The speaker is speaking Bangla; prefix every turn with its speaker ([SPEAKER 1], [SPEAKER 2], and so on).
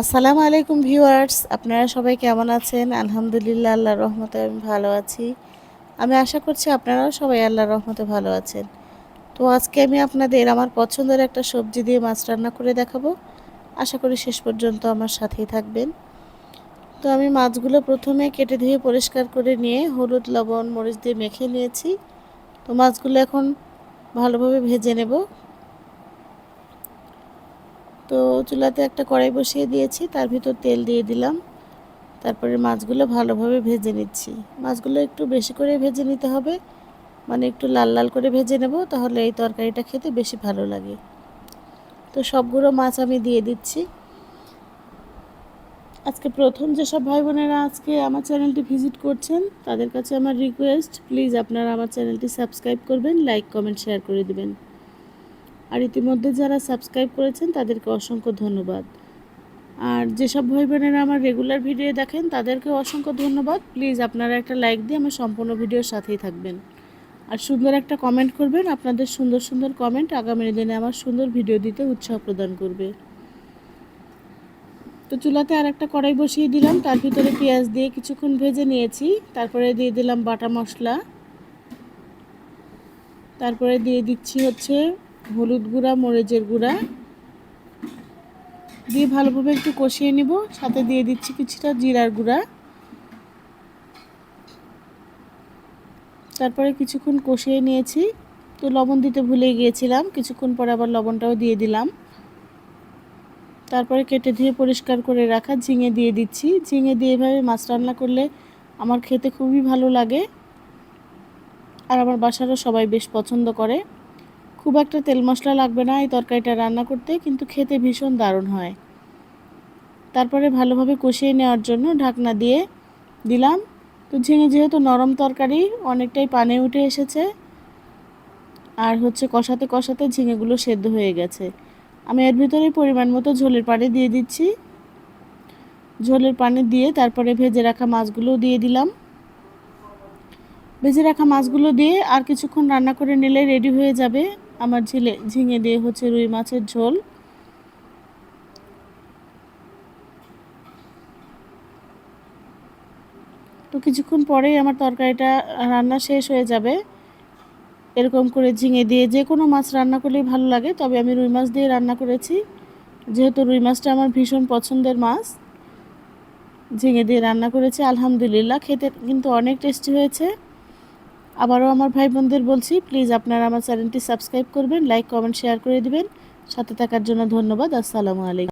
[SPEAKER 1] আসসালামু আলাইকুম ভিউয়ার্স, আপনারা সবাই কেমন আছেন? আলহামদুলিল্লাহ, আল্লাহর রহমতে আমি ভালো আছি। আমি আশা করছি আপনারাও সবাই আল্লাহর রহমতে ভালো আছেন। তো আজকে আমি আপনাদের আমার পছন্দের একটা সবজি দিয়ে মাছ রান্না করে দেখাবো। আশা করি শেষ পর্যন্ত আমার সাথেই থাকবেন। তো আমি মাছগুলো প্রথমে কেটে ধুয়ে পরিষ্কার করে নিয়ে হলুদ, লবণ, মরিচ দিয়ে মেখে নিয়েছি। তো মাছগুলো এখন ভালোভাবে ভেজে নেব। তো চুলাতে একটা কড়াই বসিয়ে দিয়েছি, তার ভিতর তেল দিয়ে দিলাম। তারপরে মাছগুলো ভালোভাবে ভেজে নিচ্ছি। মাছগুলো একটু বেশি করে ভেজে নিতে হবে মানে একটু লাল লাল করে ভেজে নেব, তাহলে এই তরকারিটা খেতে বেশি ভালো লাগে। তো সবগুলো মাছ আমি দিয়ে দিচ্ছি। আজকে প্রথম যেসব ভাই বোনেরা আজকে আমার চ্যানেলটি ভিজিট করছেন, তাদের কাছে আমার রিকোয়েস্ট, প্লিজ আপনারা আমার চ্যানেলটি সাবস্ক্রাইব করবেন, লাইক, কমেন্ট, শেয়ার করে দেবেন। আর ইতিমধ্যে যারা সাবস্ক্রাইব করেছেন, তাদেরকে অসংখ্য ধন্যবাদ। আর যেসব ভাই বোনেরা আমার রেগুলার ভিডিও দেখেন, তাদেরকে অসংখ্য ধন্যবাদ। প্লিজ আপনারা একটা লাইক দিয়ে আমার সম্পূর্ণ ভিডিওর সাথেই থাকবেন। আর সুন্দর একটা কমেন্ট করবেন, আপনাদের সুন্দর সুন্দর কমেন্ট আগামী দিনে আমার সুন্দর ভিডিও দিতে উৎসাহ প্রদান করবে। তো চুলাতে আর একটা কড়াই বসিয়ে দিলাম, তার ভিতরে পেঁয়াজ দিয়ে কিছুক্ষণ ভেজে নিয়েছি, তারপরে দিয়ে দিলাম বাটা মশলা। তারপরে দিয়ে দিচ্ছি হচ্ছে হলুদ গুঁড়া, মরিচের গুঁড়া। দিয়ে ভালোভাবে একটু কষিয়ে নিব। সাথে দিয়ে দিচ্ছি কিছুটা জিরার গুঁড়া। তারপরে কিছুক্ষণ কষিয়ে নিয়েছি। তো লবণ দিতে ভুলে গিয়েছিলাম। কিছুক্ষণ পরে আবার লবণটাও দিয়ে দিলাম। তারপরে কেটে ধুয়ে পরিষ্কার করে রাখা ঝিঙে দিয়ে দিচ্ছি। ঝিঙে দিয়ে এভাবে মাছ রান্না করলে আমার খেতে খুবই ভালো লাগে। আর আমার বাসারও সবাই বেশ পছন্দ করে। খুব একটা তেল মশলা লাগবে না এই তরকারিটা রান্না করতে, কিন্তু খেতে ভীষণ দারুণ হয়। তারপরে ভালোভাবে কষিয়ে নেওয়ার জন্য ঢাকনা দিয়ে দিলাম। তো ঝিঙে যেহেতু নরম তরকারি, অনেকটাই পানে উঠে এসেছে। আর হচ্ছে কষাতে কষাতে ঝিঙেগুলো সেদ্ধ হয়ে গেছে। আমি এর ভিতরে পরিমাণ মতো ঝোলের পানি দিয়ে দিচ্ছি। ঝোলের পানি দিয়ে তারপরে ভেজে রাখা মাছগুলো দিয়ে দিলাম। ভেজে রাখা মাছগুলো দিয়ে আর কিছুক্ষণ রান্না করে নিলে রেডি হয়ে যাবে। আমার ঝিলে ঝিঙে দিয়ে হচ্ছে রুই মাছের ঝোল। তো কিছুক্ষণ পরেই আমার তরকারিটা রান্না শেষ হয়ে যাবে। এরকম করে ঝিঙে দিয়ে যে কোনো মাছ রান্না করলেই ভালো লাগে, তবে আমি রুই মাছ দিয়ে রান্না করেছি। যেহেতু রুই মাছটা আমার ভীষণ পছন্দের মাছ, ঝিঙে দিয়ে রান্না করেছি, আলহামদুলিল্লাহ। খেতে কিন্তু অনেক টেস্টি হয়েছে। আবারও আমার ভাই বোনদের বলছি প্লিজ আপনারা আমার চ্যানেলটি সাবস্ক্রাইব করবেন লাইক কমেন্ট শেয়ার করে দিবেন। সাথে থাকার জন্য ধন্যবাদ, আসসালামু আলাইকুম।